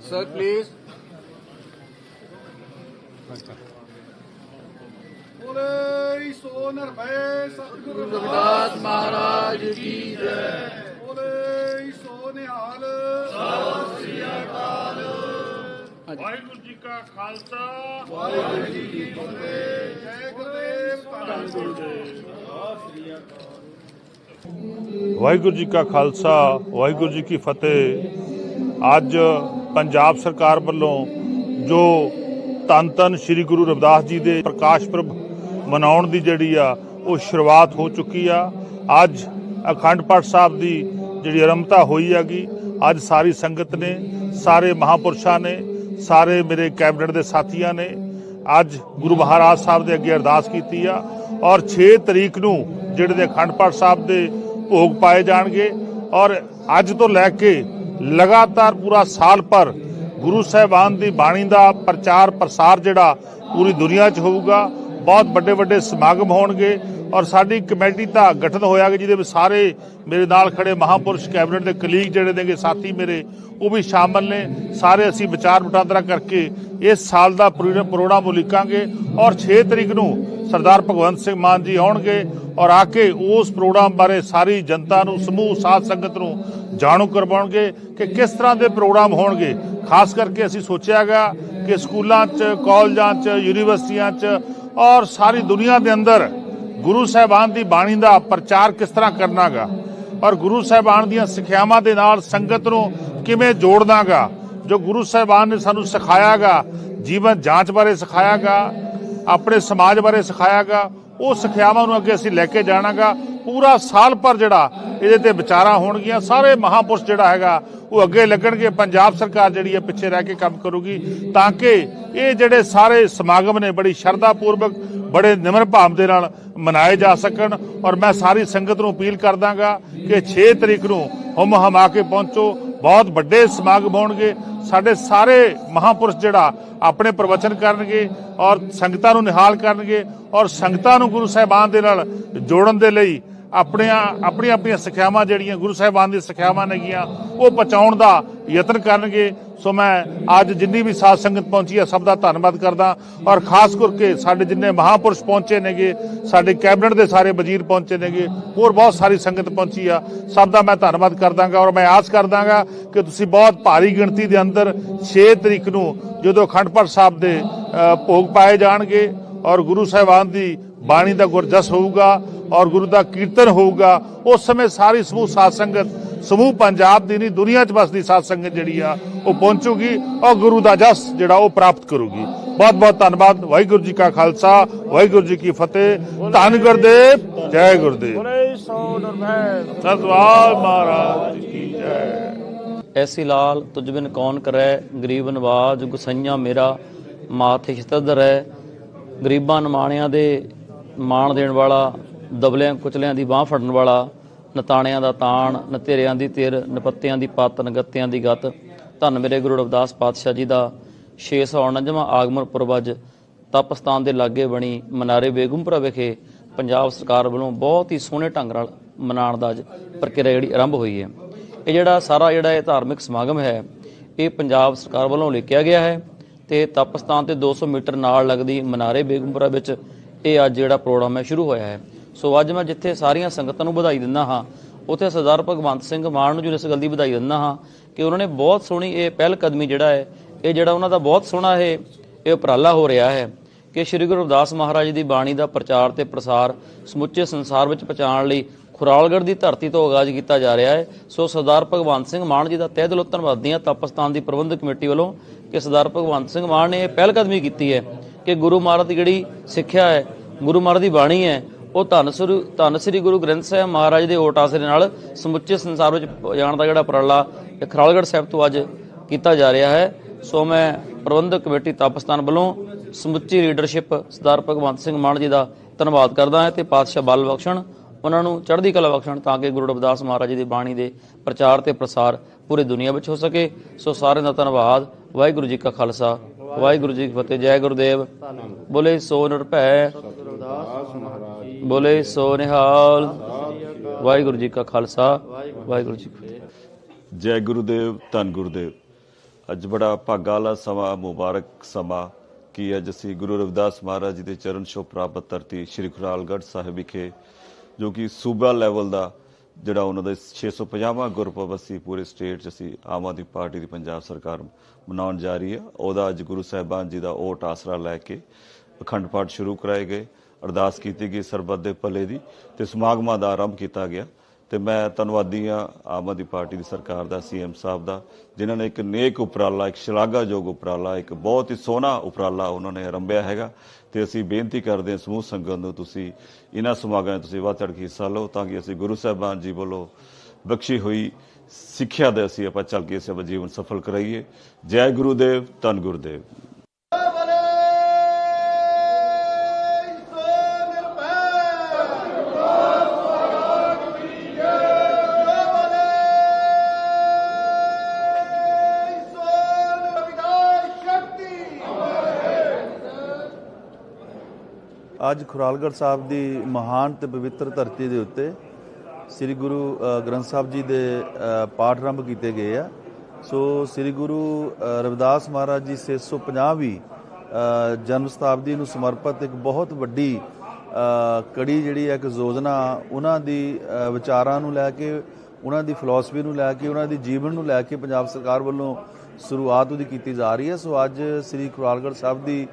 ਸਰ ਪਲੀਜ਼ ਬੋਲੇ ਸੋ ਨਿਰਭੈ ਸਤਿਗੁਰੂ ਰਵਿਦਾਸ ਮਹਾਰਾਜ ਕੀ ਜੈ ਬੋਲੇ ਸੋ ਨਿਹਾਲ ਵਾਹਿਗੁਰੂ ਜੀ ਕਾ ਖਾਲਸਾ ਜੈ ਗੁਰਦੇਵ ਧੰਨ ਗੁਰਦੇਵ ਵਾਹਿਗੁਰੂ ਜੀ ਕਾ ਖਾਲਸਾ ਵਾਹਿਗੁਰੂ ਜੀ ਕੀ ਫਤਿਹ ਅੱਜ ਪੰਜਾਬ ਸਰਕਾਰ ਵੱਲੋਂ ਜੋ ਧੰਨ ਧੰਨ ਸ੍ਰੀ ਗੁਰੂ ਰਵਿਦਾਸ ਜੀ ਦੇ ਪ੍ਰਕਾਸ਼ ਪੁਰਬ ਮਨਾਉਣ ਦੀ ਜਿਹੜੀ ਆ, ਉਹ ਸ਼ੁਰੂਆਤ ਹੋ ਚੁੱਕੀ ਆ। ਅੱਜ ਅਖੰਡ ਪਾਠ ਸਾਹਿਬ ਦੀ ਜਿਹੜੀ ਆਰੰਭਤਾ ਹੋਈ ਹੈਗੀ, ਅੱਜ ਸਾਰੀ ਸੰਗਤ ਨੇ, ਸਾਰੇ ਮਹਾਪੁਰਸ਼ਾਂ ਨੇ, ਸਾਰੇ ਮੇਰੇ ਕੈਬਨਿਟ ਦੇ ਸਾਥੀਆਂ ਨੇ, ਅੱਜ ਗੁਰੂ ਮਹਾਰਾਜ ਸਾਹਿਬ ਦੇ ਅੱਗੇ ਅਰਦਾਸ ਕੀਤੀ ਆ। ਔਰ 6 ਤਰੀਕ ਨੂੰ ਜਿਹੜੇ ਦੇ ਅਖੰਡ ਪਾਠ ਸਾਹਿਬ ਦੇ ਭੋਗ ਪਾਏ ਜਾਣਗੇ। ਔਰ ਅੱਜ ਤੋਂ ਲੈ ਕੇ ਲਗਾਤਾਰ ਪੂਰਾ ਸਾਲ ਭਰ ਗੁਰੂ ਸਾਹਿਬਾਨ ਦੀ ਬਾਣੀ ਦਾ ਪ੍ਰਚਾਰ ਪ੍ਰਸਾਰ ਜਿਹੜਾ ਪੂਰੀ ਦੁਨੀਆ 'ਚ ਹੋਊਗਾ। ਬਹੁਤ ਵੱਡੇ ਵੱਡੇ ਸਮਾਗਮ ਹੋਣਗੇ ਔਰ ਸਾਡੀ ਕਮੇਟੀ ਦਾ ਗਠਨ ਹੋਇਆ ਕਿ ਜਿਹਦੇ ਵਿੱਚ ਸਾਰੇ ਮੇਰੇ ਨਾਲ ਖੜੇ ਮਹਾਪੁਰਸ਼ ਕੈਬਨਿਟ ਦੇ ਕਲੀਗ ਜਿਹੜੇ ਨੇਗੇ, ਸਾਥੀ ਮੇਰੇ, ਉਹ ਵੀ ਸ਼ਾਮਲ ਨੇ। ਸਾਰੇ ਅਸੀਂ ਵਿਚਾਰ ਵਟਾਂਦਰਾ ਕਰਕੇ ਇਸ ਸਾਲ ਦਾ ਪ੍ਰੋ- ਪ੍ਰੋਗਰਾਮ ਉਲੀਕਾਂਗੇ ਔਰ 6 ਤਰੀਕ ਨੂੰ ਸਰਦਾਰ ਭਗਵੰਤ ਸਿੰਘ ਮਾਨ ਜੀ ਆਉਣਗੇ ਔਰ ਆ ਕੇ ਉਸ ਪ੍ਰੋਗਰਾਮ ਬਾਰੇ ਸਾਰੀ ਜਨਤਾ ਨੂੰ, ਸਮੂਹ ਸਾਥ ਸੰਗਤ ਨੂੰ ਜਾਣੂ ਕਰਵਾਉਣਗੇ ਕਿ ਕਿਸ ਤਰ੍ਹਾਂ ਦੇ ਪ੍ਰੋਗਰਾਮ ਹੋਣਗੇ। ਖਾਸ ਕਰਕੇ ਅਸੀਂ ਸੋਚਿਆ ਗਿਆ ਕਿ ਸਕੂਲਾਂ 'ਚ, ਕਾਲਜਾਂ 'ਚ, ਯੂਨੀਵਰਸਿਟੀਆਂ 'ਚ ਔਰ ਸਾਰੀ ਦੁਨੀਆ ਦੇ ਅੰਦਰ ਗੁਰੂ ਸਾਹਿਬਾਨ ਦੀ ਬਾਣੀ ਦਾ ਪ੍ਰਚਾਰ ਕਿਸ ਤਰ੍ਹਾਂ ਕਰਨਾਗਾ? ਔਰ ਗੁਰੂ ਸਾਹਿਬਾਨ ਦੀਆਂ ਸਿੱਖਿਆਵਾਂ ਦੇ ਨਾਲ ਸੰਗਤ ਨੂੰ ਕਿਵੇਂ ਜੋੜਨਾਗਾ? ਜੋ ਗੁਰੂ ਸਾਹਿਬਾਨ ਨੇ ਸਾਨੂੰ ਸਿਖਾਇਆਗਾ, ਜੀਵਨ ਜਾਂਚ ਬਾਰੇ ਸਿਖਾਇਆਗਾ, ਆਪਣੇ ਸਮਾਜ ਬਾਰੇ ਸਿਖਾਇਆਗਾ, ਉਹ ਸਿੱਖਿਆਵਾਂ ਨੂੰ ਅੱਗੇ ਅਸੀਂ ਲੈ ਕੇ ਜਾਣਾਗਾ। ਪੂਰਾ ਸਾਲ ਭਰ ਜਿਹੜਾ ਇਹਦੇ ਤੇ ਵਿਚਾਰਾਂ ਹੋਣਗੀਆਂ, ਸਾਰੇ ਮਹਾਪੁਰਸ਼ ਜਿਹੜਾ ਹੈਗਾ ਉਹ ਅੱਗੇ ਲੱਗਣਗੇ। ਪੰਜਾਬ ਸਰਕਾਰ ਜਿਹੜੀ ਹੈ ਪਿੱਛੇ ਰਹਿ ਕੇ ਕੰਮ ਕਰੂਗੀ ਤਾਂ ਕਿ ਇਹ ਜਿਹੜੇ ਸਾਰੇ ਸਮਾਗਮ ਨੇ ਬੜੀ ਸ਼ਰਧਾ ਪੂਰਵਕ ਬੜੇ ਨਿਮਰ ਭਾਵ ਦੇ ਨਾਲ ਮਨਾਏ ਜਾ ਸਕਣ ਔਰ ਮੈਂ ਸਾਰੀ ਸੰਗਤ ਨੂੰ ਅਪੀਲ ਕਰਦਾਗਾ ਕਿ 6 ਤਰੀਕ ਨੂੰ ਹਮ ਹਮਾ ਕੇ ਪਹੁੰਚੋ। ਬਹੁਤ ਵੱਡੇ ਸਮਾਗਮ ਹੋਣਗੇ। ਸਾਡੇ ਸਾਰੇ ਮਹਾਪੁਰਸ਼ ਜਿਹੜਾ ਆਪਣੇ ਪ੍ਰਵਚਨ ਕਰਨਗੇ ਔਰ ਸੰਗਤਾਂ ਨੂੰ ਨਿਹਾਲ ਕਰਨਗੇ ਔਰ ਸੰਗਤਾਂ ਨੂੰ ਗੁਰੂ ਸਾਹਿਬਾਨ ਦੇ ਨਾਲ ਜੋੜਨ ਦੇ ਲਈ ਆਪਣੀਆਂ ਆਪਣੀਆਂ ਆਪਣੀਆਂ ਸਿੱਖਿਆਵਾਂ ਜਿਹੜੀਆਂ ਗੁਰੂ ਸਾਹਿਬਾਨ ਦੀਆਂ ਸਿੱਖਿਆਵਾਂ ਨੇਗੀਆਂ ਉਹ ਪਹੁੰਚਾਉਣ ਦਾ ਯਤਨ ਕਰਨਗੇ। ਸੋ ਮੈਂ ਅੱਜ ਜਿੰਨੀ ਵੀ ਸਾਧ ਸੰਗਤ ਪਹੁੰਚੀ ਹੈ, ਸਭ ਦਾ ਧੰਨਵਾਦ ਕਰਦਾ। ਔਰ ਖਾਸ ਕਰਕੇ ਸਾਡੇ ਜਿੰਨੇ ਮਹਾਪੁਰਸ਼ ਪਹੁੰਚੇ ਨੇਗੇ, ਸਾਡੇ ਕੈਬਨਿਟ ਦੇ ਸਾਰੇ ਵਜ਼ੀਰ ਪਹੁੰਚੇ ਨੇਗੇ, ਹੋਰ ਬਹੁਤ ਸਾਰੀ ਸੰਗਤ ਪਹੁੰਚੀ ਆ। ਸਭ ਦਾ ਮੈਂ ਧੰਨਵਾਦ ਕਰਦਾਗਾ ਔਰ ਮੈਂ ਆਸ ਕਰਦਾਗਾ ਕਿ ਤੁਸੀਂ ਬਹੁਤ ਭਾਰੀ ਗਿਣਤੀ ਦੇ ਅੰਦਰ 6 ਤਰੀਕ ਨੂੰ ਜਦੋਂ ਅਖੰਡ ਪਾਠ ਸਾਹਿਬ ਦੇ ਭੋਗ ਪਾਏ ਜਾਣਗੇ ਔਰ ਗੁਰੂ ਸਾਹਿਬਾਨ ਦੀ ਬਾਣੀ ਦਾ ਗੁਰਜਸ ਹੋਊਗਾ ਔਰ ਗੁਰੂ ਦਾ ਕੀਰਤਨ ਹੋਊਗਾ, ਉਸ ਸਮੇਂ ਸਾਰੀ ਸਮੂਹ ਸਾਧ ਸੰਗਤ, ਸਮੂਹ ਪੰਜਾਬ ਦੀ ਨਹੀਂ, ਦੁਨੀਆ 'ਚ ਵਸਦੀ ਸਾਧ ਸੰਗਤ ਜਿਹੜੀ ਆ, ਉਹ ਪਹੁੰਚੂਗੀ ਔਰ ਗੁਰੂ ਦਾ ਜਸ ਜਿਹੜਾ ਉਹ ਪ੍ਰਾਪਤ ਕਰੂਗੀ। ਬਹੁਤ ਬਹੁਤ ਧੰਨਵਾਦ, ਵਾਹਿਗੁਰੂ ਜੀ ਕਾ ਖਾਲਸਾ, ਵਾਹਿਗੁਰੂ ਜੀ ਕੀ ਫਤਿਹ, ਧੰਨ ਗੁਰਦੇਵ, ਜੈ ਗੁਰਦੇਵ। ਬੋਲੇ ਸੋ ਨਰਮੈ ਸਤਵਾਲ ਮਹਾਰਾਜ ਕੀ ਜੈ। ਐਸੀ ਲਾਲ, ਤੁਝ ਕੌਣ ਕਰੈ, ਗਰੀਬ ਨਵਾਜ ਗੁਸਈਆਂ ਮੇਰਾ, ਮਾਥੇ ਛਤਦਰ ਹੈ ਗਰੀਬਾਂ ਨਮਾਣਿਆਂ ਦੇ ਮਾਣ ਦੇਣ ਵਾਲਾ, ਦਬਲਿਆਂ, ਕੁਚਲਿਆਂ ਦੀ ਬਾਹ ਫੜਨ ਵਾਲਾ ਨਤਾਣਿਆਂ ਦਾ ਤਾਣ ਨਤੇਰਿਆਂ ਦੀ ਤਿਰ ਨਪੱਤਿਆਂ ਦੀ ਪੱਤ ਨਗੱਤਿਆਂ ਦੀ ਗਤ। ਧੰਨ ਮੇਰੇ ਗੁਰੂ ਰਵਿਦਾਸ ਪਾਤਸ਼ਾਹ ਜੀ ਦਾ 649ਵਾਂ ਆਗਮਨ ਪੁਰਬ ਅੱਜ ਤਪਸਤਾਨ ਦੇ ਲਾਗੇ ਬਣੀ ਮਨਾਰੇ ਬੇਗਮਪੁਰਾ ਵਿਖੇ ਪੰਜਾਬ ਸਰਕਾਰ ਵੱਲੋਂ ਬਹੁਤ ਹੀ ਸੋਹਣੇ ਢੰਗ ਨਾਲ ਮਨਾਉਣ ਦਾ ਅੱਜ ਪ੍ਰਕਿਰਿਆ ਜਿਹੜੀ ਆਰੰਭ ਹੋਈ ਹੈ। ਇਹ ਜਿਹੜਾ ਸਾਰਾ ਜਿਹੜਾ ਇਹ ਧਾਰਮਿਕ ਸਮਾਗਮ ਹੈ, ਇਹ ਪੰਜਾਬ ਸਰਕਾਰ ਵੱਲੋਂ ਲਿਖਿਆ ਗਿਆ ਹੈ ਤੇ ਤਪਸਤਾਨ ਤੇ 200 ਮੀਟਰ ਨਾਲ ਲੱਗਦੀ ਮਨਾਰੇ ਬੇਗਮਪੁਰਾ ਵਿੱਚ ਇਹ ਅੱਜ ਜਿਹੜਾ ਪ੍ਰੋਗਰਾਮ ਹੈ, ਸ਼ੁਰੂ ਹੋਇਆ ਹੈ। ਸੋ ਅੱਜ ਮੈਂ ਜਿੱਥੇ ਸਾਰੀਆਂ ਸੰਗਤਾਂ ਨੂੰ ਵਧਾਈ ਦਿੰਦਾ ਹਾਂ, ਉੱਥੇ ਸਰਦਾਰ ਭਗਵੰਤ ਸਿੰਘ ਮਾਨ ਨੂੰ ਜੋ ਇਸ ਗੱਲ ਦੀ ਵਧਾਈ ਦਿੰਦਾ ਹਾਂ ਕਿ ਉਹਨਾਂ ਨੇ ਬਹੁਤ ਸੋਹਣੀ ਇਹ ਪਹਿਲ ਕਦਮੀ ਜਿਹੜਾ ਹੈ, ਇਹ ਜਿਹੜਾ ਉਹਨਾਂ ਦਾ ਬਹੁਤ ਸੋਹਣਾ ਇਹ ਇਹ ਉਪਰਾਲਾ ਹੋ ਰਿਹਾ ਹੈ ਕਿ ਸ੍ਰੀ ਗੁਰੂ ਰਵਿਦਾਸ ਮਹਾਰਾਜ ਦੀ ਬਾਣੀ ਦਾ ਪ੍ਰਚਾਰ ਤੇ ਪ੍ਰਸਾਰ ਸਮੁੱਚੇ ਸੰਸਾਰ ਵਿੱਚ ਪਹੁੰਚਾਉਣ ਲਈ ਖੁਰਾਲਗੜ੍ਹ ਦੀ ਧਰਤੀ ਤੋਂ ਆਗਾਜ਼ ਕੀਤਾ ਜਾ ਰਿਹਾ ਹੈ। ਸੋ ਸਰਦਾਰ ਭਗਵੰਤ ਸਿੰਘ ਮਾਨ ਜੀ ਦਾ ਤਹਿ ਦਿਲੋਂ ਧੰਨਵਾਦੀ ਹਾਂ। ਤਪਸਤਾਨ ਦੀ ਪ੍ਰਬੰਧਕ ਕਮੇਟੀ ਵੱਲੋਂ ਕਿ ਸਰਦਾਰ ਭਗਵੰਤ ਸਿੰਘ ਮਾਨ ਨੇ ਇਹ ਪਹਿਲ ਕਦਮੀ ਕੀਤੀ ਹੈ। ਕਿ ਗੁਰੂ ਮਹਾਰਾਜ ਦੀ ਜਿਹੜੀ ਸਿੱਖਿਆ ਹੈ, ਗੁਰੂ ਮਹਾਰਾਜ ਦੀ ਬਾਣੀ ਹੈ, ਉਹ ਧੰਨ ਸ੍ਰੀ ਧੰਨ ਸ੍ਰੀ ਗੁਰੂ ਗ੍ਰੰਥ ਸਾਹਿਬ ਮਹਾਰਾਜ ਦੇ ਓਟ ਆਸਰੇ ਨਾਲ ਸਮੁੱਚੇ ਸੰਸਾਰ ਵਿੱਚ ਜਾਣ ਦਾ ਜਿਹੜਾ ਉਪਰਾਲਾ ਖਰਾਲਗੜ੍ਹ ਸਾਹਿਬ ਤੋਂ ਅੱਜ ਕੀਤਾ ਜਾ ਰਿਹਾ ਹੈ। ਸੋ ਮੈਂ ਪ੍ਰਬੰਧਕ ਕਮੇਟੀ ਤਾਪਸਤਾਨ ਵੱਲੋਂ ਸਮੁੱਚੀ ਲੀਡਰਸ਼ਿਪ ਸਰਦਾਰ ਭਗਵੰਤ ਸਿੰਘ ਮਾਨ ਜੀ ਦਾ ਧੰਨਵਾਦ ਕਰਦਾ ਹਾਂ ਤੇ ਪਾਤਸ਼ਾਹ ਬਲ ਬਖਸ਼ਣ, ਉਹਨਾਂ ਨੂੰ ਚੜ੍ਹਦੀ ਕਲਾ ਬਖਸ਼ਣ ਤਾਂ ਕਿ ਗੁਰੂ ਰਵਿਦਾਸ ਮਹਾਰਾਜ ਜੀ ਦੀ ਬਾਣੀ ਦੇ ਪ੍ਰਚਾਰ ਤੇ ਪ੍ਰਸਾਰ ਪੂਰੀ ਦੁਨੀਆ ਵਿੱਚ ਹੋ ਸਕੇ। ਸੋ ਸਾਰਿਆਂ ਦਾ ਧੰਨਵਾਦ, ਵਾਹਿਗੁਰੂ ਜੀ ਕਾ ਖਾਲਸਾ। ਵਾਹਿਗੁਰੂ ਜੀ ਕੀ ਫਤਿਹ, ਜੈ ਗੁਰਦੇਵ। ਬੋਲੇ ਸੋ ਨਿਰਭੈ ਬੋਲੇ ਸੋ ਨਿਹਾਲ। ਵਾਹਿਗੁਰੂ ਜੀ ਕਾ ਖਾਲਸਾ। ਵਾਹਿਗੁਰੂ ਜੀ ਕੀ ਫਤਿਹ। ਜੈ ਗੁਰੂਦੇਵ, ਧੰਨ ਗੁਰੂਦੇਵ। ਅੱਜ ਬੜਾ ਭਾਗਾ ਵਾਲਾ ਸਮਾਂ, ਮੁਬਾਰਕ ਸਮਾਂ ਕਿ ਅੱਜ ਅਸੀਂ ਗੁਰੂ ਰਵਿਦਾਸ ਮਹਾਰਾਜ ਜੀ ਦੇ ਚਰਨ ਛੋਹ ਪ੍ਰਾਪਤ ਧਰਤੀ ਸ੍ਰੀ ਖੁਰਾਲਗੜ੍ਹ ਸਾਹਿਬ ਵਿਖੇ, ਜੋ ਕਿ ਸੂਬਾ ਲੈਵਲ ਦਾ ਜਿਹੜਾ ਉਹਨਾਂ ਦਾ 650ਵਾਂ ਗੁਰਪੁਰਬ ਅਸੀਂ ਪੂਰੇ ਸਟੇਟ 'ਚ ਅਸੀਂ ਆਮ ਆਦਮੀ ਪਾਰਟੀ ਦੀ ਪੰਜਾਬ ਸਰਕਾਰ ਮਨਾਉਣ ਜਾ ਰਹੀ ਹੈ। ਉਹਦਾ ਅੱਜ ਗੁਰੂ ਸਾਹਿਬਾਨ ਜੀ ਦਾ ਓਟ ਆਸਰਾ ਲੈ ਕੇ ਅਖੰਡ ਪਾਠ ਸ਼ੁਰੂ ਕਰਾਏ ਗਏ, ਅਰਦਾਸ ਕੀਤੀ ਗਈ ਸਰਬੱਤ ਦੇ ਭਲੇ ਦੀ ਤੇ ਸਮਾਗਮਾਂ ਦਾ ਆਰੰਭ ਕੀਤਾ ਗਿਆ। ਤੇ ਮੈਂ ਧੰਨਵਾਦੀ ਹਾਂ ਆਮ ਆਦਮੀ ਪਾਰਟੀ ਦੀ ਸਰਕਾਰ ਦਾ ਸੀਐਮ ਸਾਹਿਬ ਦਾ, ਜਿਨ੍ਹਾਂ ਨੇ ਇੱਕ ਨੇਕ ਉਪਰਾਲਾ, ਇੱਕ ਸ਼ਲਾਘਾਯੋਗ ਉਪਰਾਲਾ, ਇੱਕ ਬਹੁਤ ਹੀ ਸੋਹਣਾ ਉਪਰਾਲਾ ਉਹਨਾਂ ਨੇ ਆਰੰਭਿਆ ਹੈਗਾ। ਤੇ ਅਸੀਂ ਬੇਨਤੀ ਕਰਦੇ ਹਾਂ ਸਮੂਹ ਸੰਗਤ ਨੂੰ, ਤੁਸੀਂ ਇਹਨਾਂ ਸਮਾਗਮਾਂ 'ਚ ਤੁਸੀਂ ਵੱਧ ਚੜ੍ਹ ਕੇ ਹਿੱਸਾ ਲਓ ਤਾਂ ਕਿ ਅਸੀਂ ਗੁਰੂ ਸਾਹਿਬਾਨ ਜੀ ਵੱਲੋਂ ਬਖਸ਼ੀ ਹੋਈ ਸਿੱਖਿਆ ਦੇ ਅਸੀਂ ਆਪਾਂ ਚੱਲ ਕੇ ਅਸੀਂ ਜੀਵਨ ਸਫਲ ਕਰਾਈਏ। ਜੈ ਗੁਰੂਦੇਵ, ਧੰਨ ਗੁਰਦੇਵ। ਅੱਜ ਖੁਰਾਲਗੜ੍ਹ ਸਾਹਿਬ ਦੀ ਮਹਾਨ ਤੇ ਪਵਿੱਤਰ ਧਰਤੀ ਦੇ ਉੱਤੇ ਸ੍ਰੀ ਗੁਰੂ ਗ੍ਰੰਥ ਸਾਹਿਬ ਜੀ ਦੇ ਪਾਠ ਆਰੰਭ ਕੀਤੇ ਗਏ ਆ। ਸੋ ਸ੍ਰੀ ਗੁਰੂ ਰਵਿਦਾਸ ਮਹਾਰਾਜ ਜੀ 650ਵੀਂ ਵੀ ਜਨਮ ਸ਼ਤਾਬਦੀ ਨੂੰ ਸਮਰਪਿਤ ਇੱਕ ਬਹੁਤ ਵੱਡੀ ਕੜੀ ਜਿਹੜੀ ਹੈ, ਇੱਕ ਯੋਜਨਾ ਉਹਨਾਂ ਦੀ ਵਿਚਾਰਾਂ ਨੂੰ ਲੈ ਕੇ, ਉਹਨਾਂ ਦੀ ਫਿਲਾਸਫੀ ਨੂੰ ਲੈ ਕੇ, ਉਹਨਾਂ ਦੀ ਜੀਵਨ ਨੂੰ ਲੈ ਕੇ ਪੰਜਾਬ ਸਰਕਾਰ ਵੱਲੋਂ ਸ਼ੁਰੂਆਤ ਉਹਦੀ ਕੀਤੀ ਜਾ ਰਹੀ ਹੈ। ਸੋ ਅੱਜ ਸ੍ਰੀ ਖੁਰਾਲਗੜ੍ਹ ਸਾਹਿਬ ਦੀ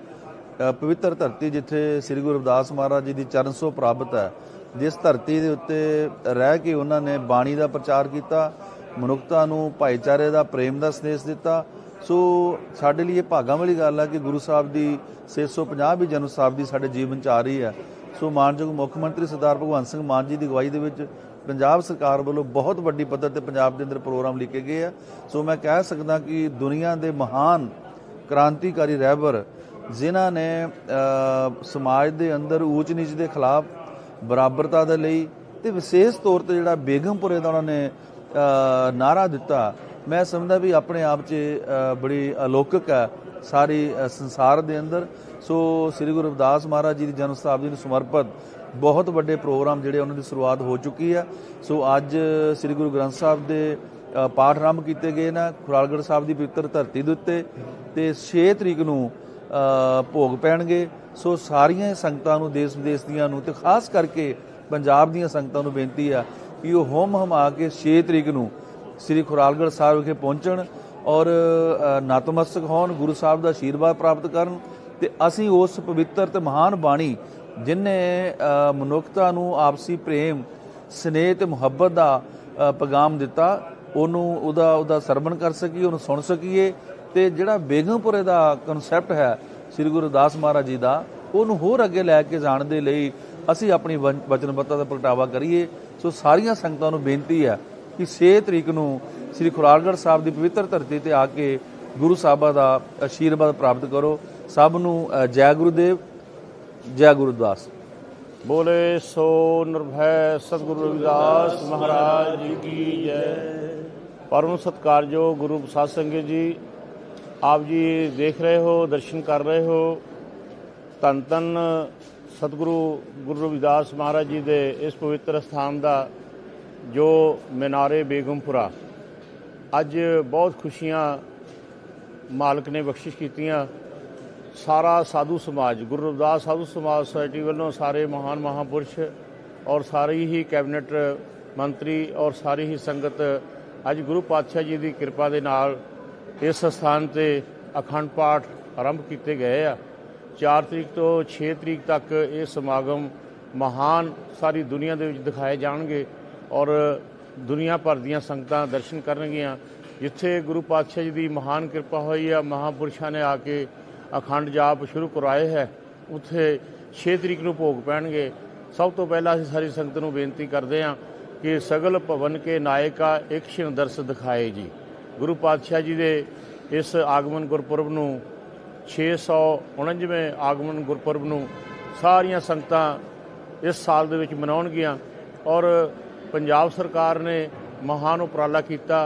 ਪਵਿੱਤਰ ਧਰਤੀ ਜਿੱਥੇ ਸ੍ਰੀ ਗੁਰੂ ਰਵਿਦਾਸ ਮਹਾਰਾਜ ਜੀ ਦੀ ਚਰਨ ਛੋਹ ਪ੍ਰਾਪਤ ਹੈ ਜਿਸ ਧਰਤੀ ਦੇ ਉੱਤੇ ਰਹਿ ਕੇ ਉਹਨਾਂ ਨੇ ਬਾਣੀ ਦਾ ਪ੍ਰਚਾਰ ਕੀਤਾ, ਮਨੁੱਖਤਾ ਨੂੰ, ਭਾਈਚਾਰੇ ਦਾ, ਪ੍ਰੇਮ ਦਾ ਸੰਦੇਸ਼ ਦਿੱਤਾ। ਸੋ ਸਾਡੇ ਲਈ ਇਹ ਭਾਗਾਂ ਵਾਲੀ ਗੱਲ ਆ ਕਿ ਗੁਰੂ ਸਾਹਿਬ ਦੀ 650 ਵੀ ਜਨਮ ਸਾਹਿਬ ਦੀ ਸਾਡੇ ਜੀਵਨ ਚ ਆ ਰਹੀ ਹੈ ਸੋ ਮਾਨਯੋਗ ਮੁੱਖ ਮੰਤਰੀ ਸਰਦਾਰ ਭਗਵੰਤ ਸਿੰਘ ਮਾਨ ਜੀ ਦੀ ਅਗਵਾਈ ਦੇ ਵਿੱਚ ਪੰਜਾਬ ਸਰਕਾਰ ਵੱਲੋਂ ਬਹੁਤ ਵੱਡੀ ਪੱਧਰ ਤੇ ਪੰਜਾਬ ਦੇ ਅੰਦਰ ਪ੍ਰੋਗਰਾਮ ਲਿਖੇ ਗਏ ਆ। ਸੋ ਮੈਂ ਕਹਿ ਸਕਦਾ ਕਿ ਦੁਨੀਆ ਦੇ ਮਹਾਨ ਕ੍ਰਾਂਤੀਕਾਰੀ ਰਹਿਬਰ, ਜਿਨ੍ਹਾਂ ਨੇ ਸਮਾਜ ਦੇ ਅੰਦਰ ਊਚ ਨੀਚ ਦੇ ਖਿਲਾਫ ਬਰਾਬਰਤਾ ਦੇ ਲਈ ਤੇ ਵਿਸ਼ੇਸ਼ ਤੌਰ ਤੇ ਜਿਹੜਾ ਬੇਗਮਪੁਰੇ ਦਾ ਉਹਨਾਂ ਨੇ ਅ, ਨਾਰਾ ਦਿੱਤਾ ਮੈਂ ਸਮਝਦਾ ਵੀ ਆਪਣੇ ਆਪ 'ਚ ਬੜੀ ਅਲੌਕਿਕ ਹੈ ਸਾਰੀ ਸੰਸਾਰ ਦੇ ਅੰਦਰ। ਸੋ ਸ੍ਰੀ ਗੁਰੂ ਰਵਿਦਾਸ ਮਹਾਰਾਜ ਜੀ ਦੀ ਜਨਮ ਸ਼ਤਾਬਦੀ ਨੂੰ ਸਮਰਪਿਤ ਬਹੁਤ ਵੱਡੇ ਪ੍ਰੋਗਰਾਮ ਜਿਹੜੇ ਉਹਨਾਂ ਦੀ ਸ਼ੁਰੂਆਤ ਹੋ ਚੁੱਕੀ ਹੈ। ਸੋ ਅੱਜ ਸ੍ਰੀ ਗੁਰੂ ਗ੍ਰੰਥ ਸਾਹਿਬ ਦੇ ਪਾਠ ਆਰੰਭ ਕੀਤੇ ਗਏ ਨੇ ਖੁਰਾਲਗੜ੍ਹ ਸਾਹਿਬ ਦੀ ਪਵਿੱਤਰ ਧਰਤੀ ਦੇ ਉੱਤੇ ਤੇ 6 ਤਰੀਕ ਨੂੰ ਭੋਗ ਪੈਣਗੇ। ਸੋ ਸਾਰੀਆਂ ਸੰਗਤਾਂ ਨੂੰ ਦੇਸ਼ ਵਿਦੇਸ਼ ਦੀਆਂ ਨੂੰ ਤੇ ਖਾਸ ਕਰਕੇ ਪੰਜਾਬ ਦੀਆਂ ਸੰਗਤਾਂ ਨੂੰ ਬੇਨਤੀ ਆ ਕਿ ਉਹ ਹੋਮ ਹਮਾ ਕੇ 6 ਤਰੀਕ ਨੂੰ ਸ੍ਰੀ ਖੁਰਾਲਗੜ੍ਹ ਸਾਹਿਬ ਵਿਖੇ ਪਹੁੰਚਣ ਔਰ ਅ, ਨਤਮਸਤਕ ਹੋਣ ਗੁਰੂ ਸਾਹਿਬ ਦਾ ਆਸ਼ੀਰਵਾਦ ਪ੍ਰਾਪਤ ਕਰਨ ਤੇ ਅਸੀਂ ਉਸ ਪਵਿੱਤਰ ਤੇ ਮਹਾਨ ਬਾਣੀ ਜਿਨੇ ਮਨੁੱਖਤਾ ਨੂੰ ਆਪਸੀ ਪ੍ਰੇਮ ਸਨੇਹ ਤੇ ਮੁਹੱਬਤ ਦਾ ਅ, ਪੈਗਾਮ ਦਿੱਤਾ ਉਹਨੂੰ ਉਹਦਾ ਉਹਦਾ ਸਰਵਣ ਕਰ ਸਕੀਏ ਉਹਨੂੰ ਸੁਣ ਸਕੀਏ ਤੇ ਜਿਹੜਾ ਬੇਗਮਪੁਰੇ ਦਾ ਕਨਸੈਪਟ ਹੈ ਸ੍ਰੀ ਗੁਰੂ ਦਾਸ ਮਹਾਰਾਜ ਜੀ ਦਾ ਉਹਨੂੰ ਹੋਰ ਅੱਗੇ ਲੈ ਕੇ ਜਾਣ ਦੇ ਲਈ ਅਸੀਂ ਆਪਣੀ ਵਨ- ਵਚਨਬੱਧਤਾ ਦਾ ਪ੍ਰਗਟਾਵਾ ਕਰੀਏ। ਸੋ ਸਾਰੀਆਂ ਸੰਗਤਾਂ ਨੂੰ ਬੇਨਤੀ ਹੈ ਕਿ 6 ਤਰੀਕ ਨੂੰ ਸ੍ਰੀ ਖੁਰਾਲਗੜ੍ਹ ਸਾਹਿਬ ਦੀ ਪਵਿੱਤਰ ਧਰਤੀ ਤੇ ਆ ਕੇ ਗੁਰੂ ਸਾਹਿਬਾਂ ਦਾ ਆਸ਼ੀਰਵਾਦ ਪ੍ਰਾਪਤ ਕਰੋ। ਸਭ ਨੂੰ ਅ, ਜੈ ਗੁਰੂਦੇਵ ਜੈ ਗੁਰਦਾਸ ਬੋਲੇ ਸੋ ਨਿਰਭੈ ਸਤਿਗੁਰੂ ਰਵਿਦਾਸ ਮਹਾਰਾਜ ਜੀ ਕੀ ਜੈ। ਪਰਮ ਸਤਿਕਾਰਯੋਗ ਗੁਰੂ ਪ੍ਰਸਾਦ ਸੰਗਤ ਜੀ ਆਪ ਜੀ ਦੇਖ ਰਹੇ ਹੋ, ਦਰਸ਼ਨ ਕਰ ਰਹੇ ਹੋ। ਧੰਨ ਧੰਨ ਸਤਿਗੁਰੂ ਗੁਰੂ ਰਵਿਦਾਸ ਮਹਾਰਾਜ ਜੀ ਦੇ ਇਸ ਪਵਿੱਤਰ ਸਥਾਨ ਦਾ, ਜੋ ਮਿਨਾਰੇ ਬੇਗਮਪੁਰਾ। ਅੱਜ ਬਹੁਤ ਖੁਸ਼ੀਆਂ ਮਾਲਕ ਨੇ ਬਖਸ਼ਿਸ਼ ਕੀਤੀਆਂ। ਸਾਰਾ ਸਾਧੂ ਸਮਾਜ, ਗੁਰੂ ਰਵਿਦਾਸ ਸਾਧੂ ਸਮਾਜ ਸੁਸਾਇਟੀ ਵੱਲੋਂ ਸਾਰੇ ਮਹਾਨ ਮਹਾਪੁਰਸ਼ ਔਰ ਸਾਰੀ ਹੀ ਕੈਬਨਿਟ ਮੰਤਰੀ ਔਰ ਸਾਰੀ ਹੀ ਸੰਗਤ, ਅੱਜ ਗੁਰੂ ਪਾਤਸ਼ਾਹ ਜੀ ਦੀ ਕਿਰਪਾ ਦੇ ਨਾਲ ਇਸ ਸਥਾਨ ਤੇ ਅਖੰਡ ਪਾਠ ਆਰੰਭ ਕੀਤੇ ਗਏ ਆ। 4 ਤਰੀਕ ਤੋਂ 6 ਤਰੀਕ ਤੱਕ ਇਹ ਸਮਾਗਮ ਮਹਾਨ ਸਾਰੀ ਦੁਨੀਆ ਦੇ ਵਿੱਚ ਦਿਖਾਏ ਜਾਣਗੇ ਔਰ ਦੁਨੀਆ ਭਰ ਦੀਆਂ ਸੰਗਤਾਂ ਦਰਸ਼ਨ ਕਰਨਗੀਆਂ। ਜਿੱਥੇ ਗੁਰੂ ਪਾਤਸ਼ਾਹ ਜੀ ਦੀ ਮਹਾਨ ਕਿਰਪਾ ਹੋਈ ਆ, ਮਹਾਪੁਰਸ਼ਾਂ ਨੇ ਆ ਕੇ ਅਖੰਡ ਜਾਪ ਸ਼ੁਰੂ ਕਰਵਾਏ ਹੈ। ਉੱਥੇ 6 ਤਰੀਕ ਨੂੰ ਭੋਗ ਪੈਣਗੇ। ਸਭ ਤੋਂ ਪਹਿਲਾਂ ਅਸੀਂ ਸਾਰੀ ਸੰਗਤ ਨੂੰ ਬੇਨਤੀ ਕਰਦੇ ਹਾਂ ਕਿ ਸਗਲ ਭਵਨ ਕੇ ਨਾਇਕਾ ਇੱਕ ਛਿਣ ਦਰਸ ਦਿਖਾਏ ਜੀ। ਗੁਰੂ ਪਾਤਸ਼ਾਹ ਜੀ ਦੇ ਇਸ ਆਗਮਨ ਗੁਰਪੁਰਬ ਨੂੰ 649ਵੇਂ ਆਗਮਨ ਗੁਰਪੁਰਬ ਨੂੰ ਸਾਰੀਆਂ ਸੰਗਤਾਂ ਇਸ ਸਾਲ ਦੇ ਵਿੱਚ ਮਨਾਉਣਗੀਆਂ ਔਰ ਪੰਜਾਬ ਸਰਕਾਰ ਨੇ ਮਹਾਨ ਉਪਰਾਲਾ ਕੀਤਾ।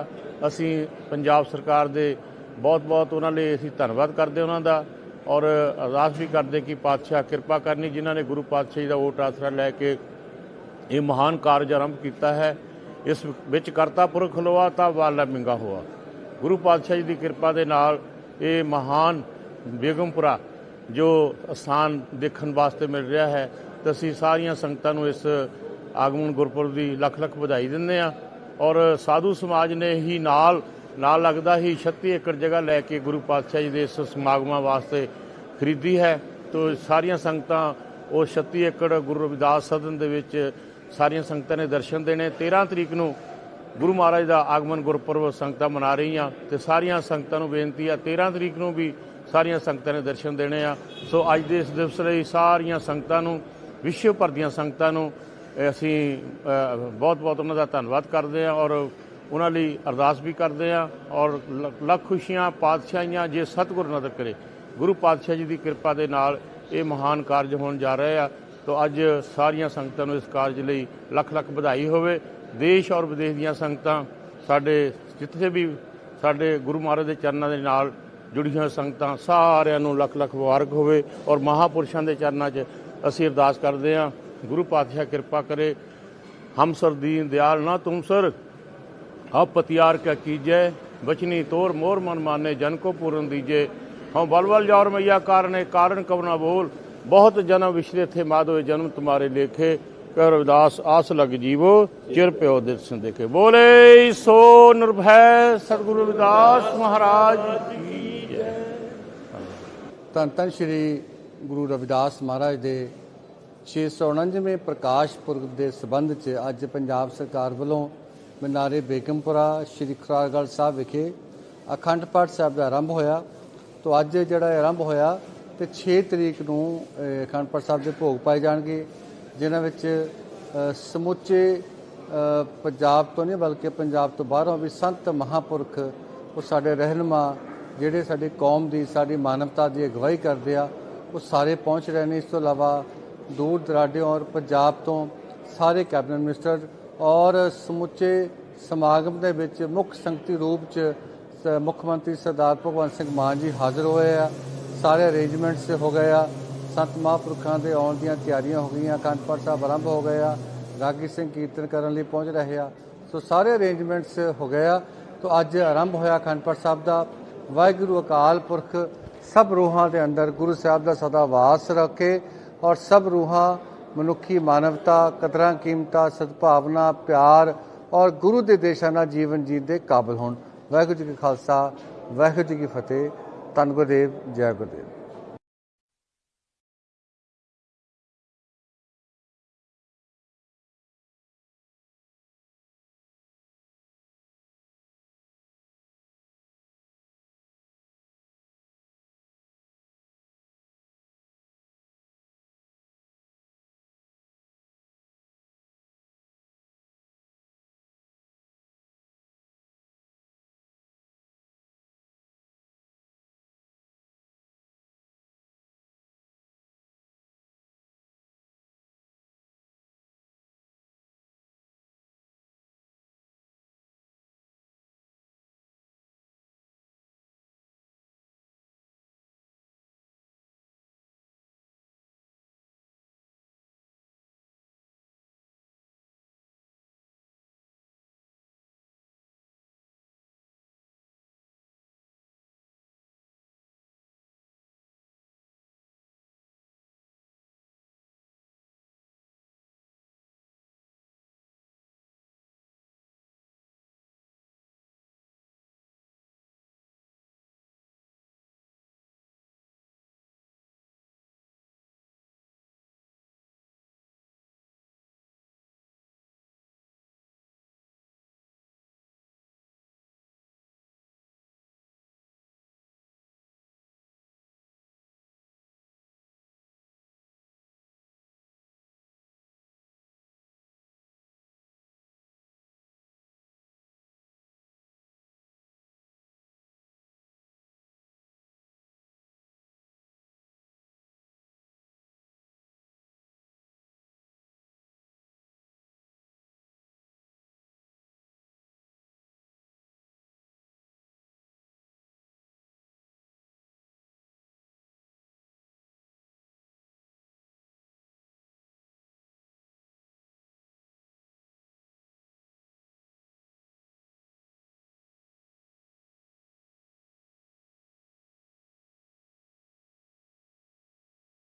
ਅਸੀਂ ਪੰਜਾਬ ਸਰਕਾਰ ਦੇ ਬਹੁਤ-ਬਹੁਤ ਉਹਨਾਂ ਲਈ ਅਸੀਂ ਧੰਨਵਾਦ ਕਰਦੇ ਉਹਨਾਂ ਦਾ ਔਰ ਅਰਦਾਸ ਵੀ ਕਰਦੇ ਕਿ ਪਾਤਸ਼ਾਹ ਕਿਰਪਾ ਕਰਨੀ ਜਿਨ੍ਹਾਂ ਨੇ ਗੁਰੂ ਪਾਤਸ਼ਾਹ ਜੀ ਦਾ ਵੋਟ ਆਸਰਾ ਲੈ ਕੇ ਇਹ ਮਹਾਨ ਕਾਰਜ ਆਰੰਭ ਕੀਤਾ ਹੈ। ਇਸ ਵਿੱਚ ਕਰਤਾ ਪੁਰਖ ਖਲੋਆ ਤਾਂ ਵਾਲਾ ਮਿੰਗਾ ਹੋਆ। ਗੁਰੂ ਪਾਤਸ਼ਾਹ ਜੀ ਦੀ ਕਿਰਪਾ ਦੇ ਨਾਲ ਇਹ ਮਹਾਨ ਬੇਗਮਪੁਰਾ ਜੋ ਸਥਾਨ ਦੇਖਣ ਵਾਸਤੇ ਮਿਲ ਰਿਹਾ ਹੈ, ਤੇ ਅਸੀਂ ਸਾਰੀਆਂ ਸੰਗਤਾਂ ਨੂੰ ਇਸ ਆਗਮਨ ਗੁਰਪੁਰਬ ਦੀ ਲੱਖ ਲੱਖ ਵਧਾਈ ਦਿੰਦੇ ਆ ਔਰ ਸਾਧੂ ਸਮਾਜ ਨੇ ਹੀ ਨਾਲ ਨਾਲ ਲੱਗਦਾ ਹੀ 36 ਏਕੜ ਜਗ੍ਹਾ ਲੈ ਕੇ ਗੁਰੂ ਪਾਤਸ਼ਾਹ ਜੀ ਦੇ ਇਸ ਸਮਾਗਮਾਂ ਵਾਸਤੇ ਖਰੀਦੀ ਹੈ। ਤੋ ਸਾਰੀਆਂ ਸੰਗਤਾਂ ਉਹ 36 ਏਕੜ ਗੁਰੂ ਰਵਿਦਾਸ ਸਦਨ ਦੇ ਵਿੱਚ ਸਾਰੀਆਂ ਸੰਗਤਾਂ ਨੇ ਦਰਸ਼ਨ ਦੇਣੇ। 13 ਤਰੀਕ ਨੂੰ ਗੁਰੂ ਮਹਾਰਾਜ ਦਾ ਆਗਮਨ ਗੁਰਪੁਰਬ ਸੰਗਤਾਂ ਮਨਾ ਰਹੀਆਂ ਤੇ ਸਾਰੀਆਂ ਸੰਗਤਾਂ ਨੂੰ ਬੇਨਤੀ ਆ 13 ਤਰੀਕ ਨੂੰ ਵੀ ਸਾਰੀਆਂ ਸੰਗਤਾਂ ਨੇ ਦਰਸ਼ਨ ਦੇਣੇ ਆ। ਸੋ ਅੱਜ ਦੇ ਇਸ ਦਿਵਸ ਲਈ ਸਾਰੀਆਂ ਸੰਗਤਾਂ ਨੂੰ, ਵਿਸ਼ਵ ਭਰ ਦੀਆਂ ਸੰਗਤਾਂ ਨੂੰ ਅਸੀਂ ਬਹੁਤ ਬਹੁਤ ਉਹਨਾਂ ਦਾ ਧੰਨਵਾਦ ਕਰਦੇ ਆ ਔਰ ਉਹਨਾਂ ਲਈ ਅਰਦਾਸ ਵੀ ਕਰਦੇ ਆ ਔਰ ਲ- ਲੱਖ ਖੁਸ਼ੀਆਂ, ਪਾਤਸ਼ਾਹੀਆਂ ਜੇ ਸਤਿਗੁਰ ਨਦਰ ਕਰੇ। ਗੁਰੂ ਪਾਤਸ਼ਾਹ ਜੀ ਦੀ ਕਿਰਪਾ ਦੇ ਨਾਲ ਇਹ ਮਹਾਨ ਕਾਰਜ ਹੋਣ ਜਾ ਰਹੇ ਆ। ਤੋ ਅੱਜ ਸਾਰੀਆਂ ਸੰਗਤਾਂ ਨੂੰ ਇਸ ਕਾਰਜ ਲਈ ਲੱਖ ਲੱਖ ਵਧਾਈ ਹੋਵੇ ਦੇਸ਼ ਔਰ ਵਿਦੇਸ਼ ਦੀਆਂ ਸੰਗਤਾਂ ਸਾਡੇ ਜਿੱਥੇ ਵੀ ਸਾਡੇ ਗੁਰੂ ਮਹਾਰਾਜ ਦੇ ਚਰਨਾਂ ਦੇ ਨਾਲ ਜੁੜੀਆਂ ਸੰਗਤਾਂ ਸਾਰਿਆਂ ਨੂੰ ਲੱਖ ਲੱਖ ਮੁਬਾਰਕ ਹੋਵੇ ਔਰ ਮਹਾਪੁਰਸ਼ਾਂ ਦੇ ਚਰਨਾਂ 'ਚ ਅਸੀਂ ਅਰਦਾਸ ਕਰਦੇ ਹਾਂ, ਗੁਰੂ ਪਾਤਸ਼ਾਹ ਕਿਰਪਾ ਕਰੇ। ਹਮ ਸਰ ਦੀਨ ਦਿਆਲ ਨਾ ਤੁਮ ਸਰ, ਹਉ ਪਤਿਆਰ ਕਾ ਕੀਜੈ, ਬਚਨੀ ਤੋਰ ਮੋਰ ਮਨ ਮਾਨੇ, ਜਨ ਕੋ ਪੂਰਨ ਦੀਜੇ। ਹਉ ਬਲ ਜੋਰ ਮਈਆ ਕਾਰਨੇ, ਕਾਰਨ ਕਵਨਾ ਬੋਲ, ਬਹੁਤ ਜਨਮ ਵਿਸ਼ਰੇ ਥੇ ਮਾਧੋ ਜਨਮ ਤੁਮਾਰੇ ਲੇਖੇ। ਕਰ ਰਵਿਦਾਸ ਆਸ ਲਗ ਜੀਵੋ, ਚਿਰ ਪਿਓ ਦਿਰਸਨ ਦੇਖੇ ਬੋਲੇ ਸੋ ਨਿਰਭੈ ਸਤਿਗੁਰੂ ਰਵਿਦਾਸ ਮਹਾਰਾਜ ਜੀ ਜੈ। ਤਨ ਤਨ ਸ੍ਰੀ ਗੁਰੂ ਰਵਿਦਾਸ ਮਹਾਰਾਜ ਦੇ 649ਵੇਂ ਪ੍ਰਕਾਸ਼ ਪੁਰਬ ਦੇ ਸਬੰਧ 'ਚ ਅੱਜ ਪੰਜਾਬ ਸਰਕਾਰ ਵੱਲੋਂ ਮਨਾਰੇ ਬੇਗਮਪੁਰਾ, ਸ਼੍ਰੀ ਖਰਾਗੜ ਸਾਹਿਬ ਵਿਖੇ ਅਖੰਡ ਪਾਠ ਸਾਹਿਬ ਦਾ ਆਰੰਭ ਹੋਇਆ। ਤੋਂ ਅੱਜ ਜਿਹੜਾ ਆਰੰਭ ਹੋਇਆ, ਤੇ 6 ਤਰੀਕ ਨੂੰ ਅਖੰਡ ਪਾਠ ਸਾਹਿਬ ਦੇ ਭੋਗ ਪਾਏ ਜਾਣਗੇ। ਜਿਨ੍ਹਾਂ ਵਿੱਚ ਸਮੁੱਚੇ ਪੰਜਾਬ ਤੋਂ ਨਹੀਂ ਬਲਕਿ ਪੰਜਾਬ ਤੋਂ ਬਾਹਰੋਂ ਵੀ ਸੰਤ ਮਹਾਪੁਰਖ, ਉਹ ਸਾਡੇ ਰਹਿਨੁਮਾ, ਜਿਹੜੇ ਸਾਡੀ ਕੌਮ ਦੀ, ਸਾਡੀ ਮਾਨਵਤਾ ਦੀ ਅਗਵਾਈ ਕਰਦੇ ਆ, ਉਹ ਸਾਰੇ ਪਹੁੰਚ ਰਹੇ ਨੇ। ਇਸ ਤੋਂ ਇਲਾਵਾ ਦੂਰ ਦਰਾਡਿਓਂ ਔਰ ਪੰਜਾਬ ਤੋਂ ਸਾਰੇ ਕੈਬਨਿਟ ਮਿਨਿਸਟਰ ਔਰ ਸਮੁੱਚੇ ਸਮਾਗਮ ਦੇ ਵਿੱਚ ਮੁੱਖ ਸੰਗਤੀ ਰੂਪ ਚ ਮੁੱਖ ਮੰਤਰੀ ਸਰਦਾਰ ਭਗਵੰਤ ਸਿੰਘ ਮਾਨ ਜੀ ਹਾਜ਼ਰ ਹੋਏ ਆ। ਸਾਰੇ ਅਰੇਂਜਮੈਂਟਸ ਹੋ ਗਏ ਆ। ਸੰਤ ਮਹਾਂਪੁਰਖਾਂ ਦੇ ਆਉਣ ਦੀਆਂ ਤਿਆਰੀਆਂ ਹੋ ਗਈਆਂ, ਅਖੰਡ ਸਾਹਿਬ ਆਰੰਭ ਹੋ ਗਏ ਆ ਰਾਗੀ ਸਿੰਘ ਕੀਰਤਨ ਕਰਨ ਲਈ ਪਹੁੰਚ ਰਹੇ ਆ। ਸੋ ਸਾਰੇ ਅਰੇਂਜਮੈਂਟਸ ਹੋ ਗਏ ਆ। ਤੋਂ ਅੱਜ ਆਰੰਭ ਹੋਇਆ ਅਖੰਡ ਸਾਹਿਬ ਦਾ। ਵਾਹਿਗੁਰੂ ਅਕਾਲ ਪੁਰਖ, ਸਭ ਰੂਹਾਂ ਦੇ ਅੰਦਰ ਗੁਰੂ ਸਾਹਿਬ ਦਾ ਸਦਾ ਵਾਸ ਰੱਖੇ ਔਰ ਸਭ ਰੂਹਾਂ ਮਨੁੱਖੀ ਮਾਨਵਤਾ, ਕਦਰਾਂ ਕੀਮਤਾਂ, ਸਦਭਾਵਨਾ, ਪਿਆਰ ਔਰ ਗੁਰੂ ਦੇ ਦੇਸ਼ਾਂ ਨਾਲ ਜੀਵਨ ਜੀਣ ਦੇ ਕਾਬਿਲ ਹੋਣ। ਵਾਹਿਗੁਰੂ ਜੀ ਕਾ ਖਾਲਸਾ, ਵਾਹਿਗੁਰੂ ਜੀ ਕੀ ਫਤਿਹ। ਧੰਨ ਗੁਰਦੇਵ, ਜੈ ਗੁਰਦੇਵ।